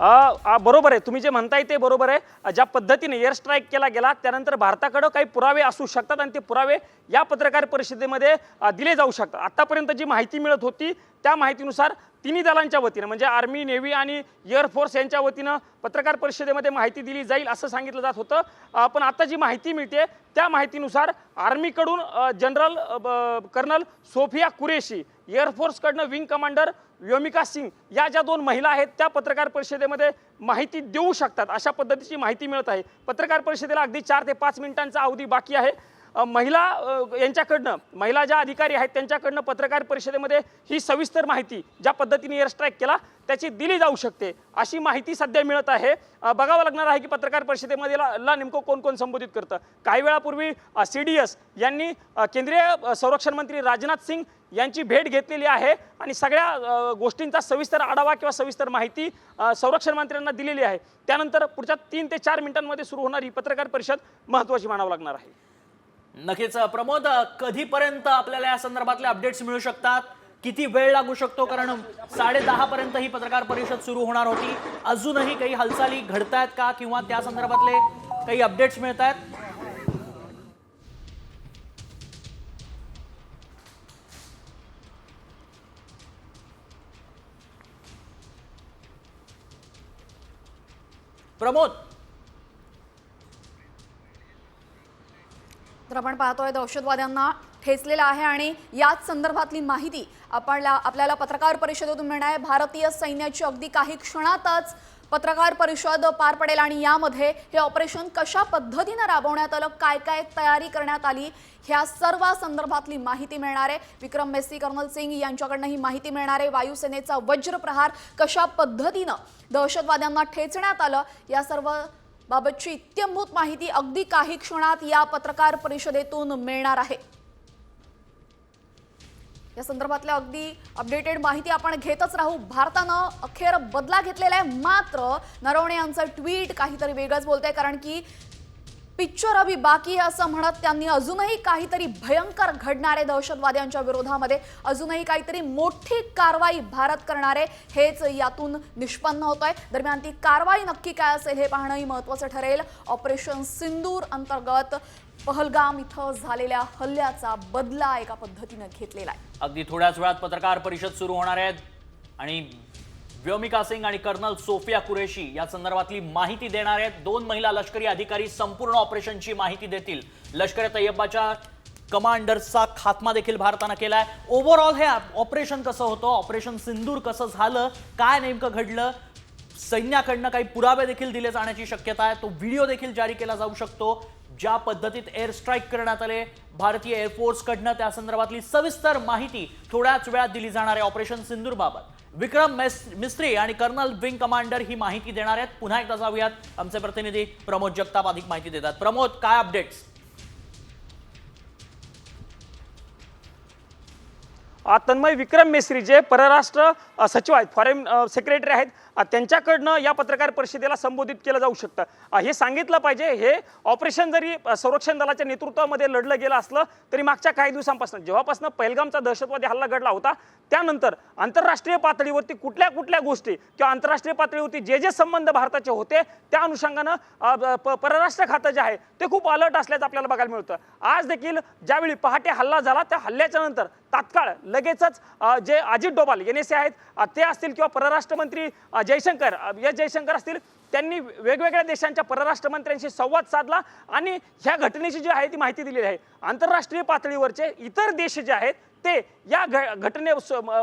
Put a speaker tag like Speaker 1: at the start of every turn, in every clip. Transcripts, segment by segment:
Speaker 1: बरोबर आहे. तुम्ही जे म्हणताय ते बरोबर आहे. ज्या पद्धतीने एअर स्ट्राईक केला गेला त्यानंतर भारताकडं काही पुरावे असू शकतात आणि ते पुरावे या पत्रकार परिषदेमध्ये दिले जाऊ शकतात. आत्तापर्यंत जी माहिती मिळत होती त्या माहितीनुसार तिन्ही दलांच्या वतीनं म्हणजे आर्मी नेव्ही आणि एअरफोर्स यांच्या वतीनं पत्रकार परिषदेमध्ये माहिती दिली जाईल असं सांगितलं जात होतं. पण आता जी माहिती मिळते त्या माहितीनुसार आर्मीकडून जनरल ब- कर्नल सोफिया कुरेशी एअरफोर्सकडनं विंग कमांडर व्योमिका सिंग या ज्या दोन महिला आहेत त्या पत्रकार परिषदेमध्ये माहिती देऊ शकतात अशा पद्धतीची माहिती मिळत आहे. पत्रकार परिषदेला अगदी चार ते पाच मिनिटांचा अवधी बाकी आहे. महिला यांच्याकडनं महिला ज्या अधिकारी आहेत त्यांच्याकडनं पत्रकार परिषदेमध्ये ही सविस्तर माहिती ज्या पद्धतीने एअरस्ट्राईक केला त्याची दिली जाऊ शकते अशी माहिती सध्या मिळत आहे. बघावं लागणार आहे की पत्रकार परिषदेमध्ये ला नेमकं कोण कोण संबोधित करतं. काही वेळापूर्वी सी डी एस यांनी केंद्रीय संरक्षण मंत्री राजनाथ सिंग यांची भेट घेतलेली आहे आणि सगळ्या गोष्टींचा सविस्तर आढावा किंवा सविस्तर माहिती संरक्षण मंत्र्यांना दिलेली आहे. त्यानंतर पुढच्या तीन ते चार मिनिटांमध्ये सुरू होणारी ही पत्रकार परिषद महत्त्वाची मानावं लागणार आहे.
Speaker 2: नक्कीच प्रमोद कधीपर्यंत आपल्याला या संदर्भातले अपडेट्स मिळू शकतात? किती वेळ लागू शकतो? कारण साडे दहा पर्यंत ही पत्रकार परिषद सुरू होणार होती. अजूनही काही हालचाली घडतायत का? किंवा त्या संदर्भातले काही अपडेट्स मिळत आहेत प्रमोद
Speaker 3: तर आपण पाहतोय दहशतवाद्यांना ठेचलेलं आहे आणि याच संदर्भातली माहिती आपल्याला आपल्याला पत्रकार परिषदेतून मिळणार आहे. भारतीय सैन्याची अगदी काही क्षणातच पत्रकार परिषद पार पडेल आणि यामध्ये हे ऑपरेशन कशा पद्धतीनं राबवण्यात आलं? काय काय तयारी करण्यात आली? ह्या सर्व संदर्भातली माहिती मिळणार आहे. विक्रम मेस्सी कर्नल सिंग यांच्याकडनं ही माहिती मिळणार आहे. वायुसेनेचा वज्रप्रहार कशा पद्धतीनं दहशतवाद्यांना ठेचण्यात आलं? या सर्व बाबतची इत्यंभूत माहिती अगदी काही क्षणात या पत्रकार परिषदेतून मिळणार आहे. या संदर्भातल्या अगदी अपडेटेड माहिती आपण घेतच राहू. भारतानं अखेर बदला घेतलेला आहे. मात्र नरवणे यांचं ट्विट काहीतरी वेगळंच बोलतंय कारण की पिक्चर अभी बाकी आहे असं म्हणत त्यांनी अजूनही काहीतरी भयंकर घडणारे दहशतवाद्यांच्या विरोधामध्ये. अजूनही काहीतरी मोठी कारवाई भारत करणारे हेच यातून निष्पन्न होत आहे दरम्यान ती कारवाई नक्की काय असेल हे पाहणंही महत्त्वाचं ठरेल. ऑपरेशन सिंदूर अंतर्गत पहलगाम इथं झालेल्या हल्ल्याचा बदला एका पद्धतीनं घेतलेला आहे.
Speaker 2: अगदी थोड्याच वेळात पत्रकार परिषद सुरू होणार आहेत आणि व्योमिका सिंग आणि कर्नल सोफिया कुरेशी या संदर्भातली माहिती देणार आहेत दोन महिला लष्करी अधिकारी संपूर्ण ऑपरेशनची माहिती देतील. लष्कर तय्यबाच्या कमांडर्सचा खात्मा देखील भारतानं केलाय. ओव्हरऑल हे ऑपरेशन कसं होतं? ऑपरेशन सिंदूर कसं झालं? काय नेमकं घडलं? सैन्याकडनं काही पुरावे देखील दिले जाण्याची शक्यता आहे. तो व्हिडिओ देखील जारी केला जाऊ शकतो. ज्या पद्धतीत एअर स्ट्राईक करण्यात आले भारतीय एअरफोर्सकडनं त्या संदर्भातली सविस्तर माहिती थोड्याच वेळात दिली जाणार आहे. ऑपरेशन सिंदूरबाबत. विक्रम मिस्त्री आणि कर्नल विंग कमांडर ही माहिती देणार आहेत. पुन्हा एकदा जाऊयात. आमचे प्रतिनिधी प्रमोद जगताप अधिक माहिती देतात. प्रमोद काय अपडेट्स
Speaker 1: तन्मय विक्रम मेस्त्री जे परराष्ट्र सचिव आहेत फॉरेन सेक्रेटरी आहेत त्यांच्याकडनं या पत्रकार परिषदेला संबोधित केलं जाऊ शकतं. हे सांगितलं पाहिजे हे ऑपरेशन जरी संरक्षण दलाच्या नेतृत्वामध्ये लढलं गेलं असलं तरी मागच्या काही दिवसांपासून जेव्हापासून पहिलगामचा दहशतवादी हल्ला घडला होता त्यानंतर आंतरराष्ट्रीय पातळीवरती कुठल्या कुठल्या गोष्टी किंवा आंतरराष्ट्रीय पातळीवरती जे जे संबंध भारताचे होते त्या अनुषंगानं प- परराष्ट्र खातं जे आहे ते खूप अलर्ट असल्याचं आपल्याला बघायला मिळतं. आज देखील ज्यावेळी पहाटे हल्ला झाला त्या हल्ल्याच्या नंतर तात्काळ लगेचच जे Ajit Doval N S A आहेत ते असतील किंवा परराष्ट्र मंत्री जयशंकर एस जयशंकर असतील त्यांनी वेगवेगळ्या देशांच्या परराष्ट्र मंत्र्यांशी संवाद साधला आणि ह्या घटनेची जी आहे ती माहिती दिलेली आहे. आंतरराष्ट्रीय पातळीवरचे इतर देश जे आहेत ते या घटने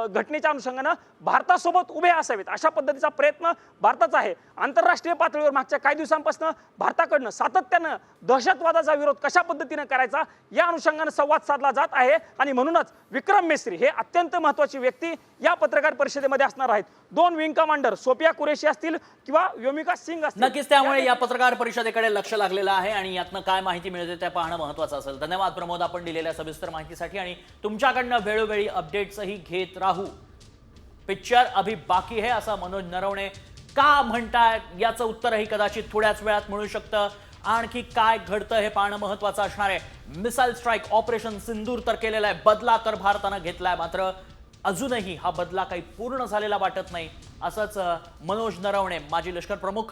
Speaker 1: घटनेच्या अनुषंगानं भारतासोबत उभे असावेत. अशा पद्धतीचा प्रयत्न भारताचा आहे. आंतरराष्ट्रीय पातळीवर मागच्या काही दिवसांपासून भारताकडनं सातत्यानं दहशतवादाचा विरोध कशा पद्धतीनं करायचा या अनुषंगानं संवाद साधला जात आहे. आणि म्हणूनच विक्रम मेस्त्री हे अत्यंत महत्वाची व्यक्ती या पत्रकार परिषदेमध्ये असणार आहेत. दोन विंग कमांडर सोपिया कुरेशी असतील किंवा व्योमिका सिंग असतील.
Speaker 2: नक्कीच त्यामुळे या पत्रकार परिषदेकडे लक्ष लागलेलं आहे आणि यातनं काय माहिती मिळते ते पाहणं महत्वाचं असेल. धन्यवाद प्रमोद आपण दिलेल्या सविस्तर माहितीसाठी आणि तुमच्याकडनं वेळोवेळी अपडेट्सही घेत राहू. पिक्चर अभी बाकी आहे असं मनोज नरवणे. का म्हणताय याचं उत्तरही कदाचित थोड्याच वेळात मिळू शकतं. आणखी काय घडतं हे पाहणं महत्वाचं असणार आहे. मिसाईल स्ट्राईक ऑपरेशन सिंदूर तर केलेलं आहे. बदला तर भारतानं घेतलाय मात्र अजूनही हा बदला काही पूर्ण झालेला वाटत नाही. असंच मनोज नरवणे माजी लष्कर प्रमुख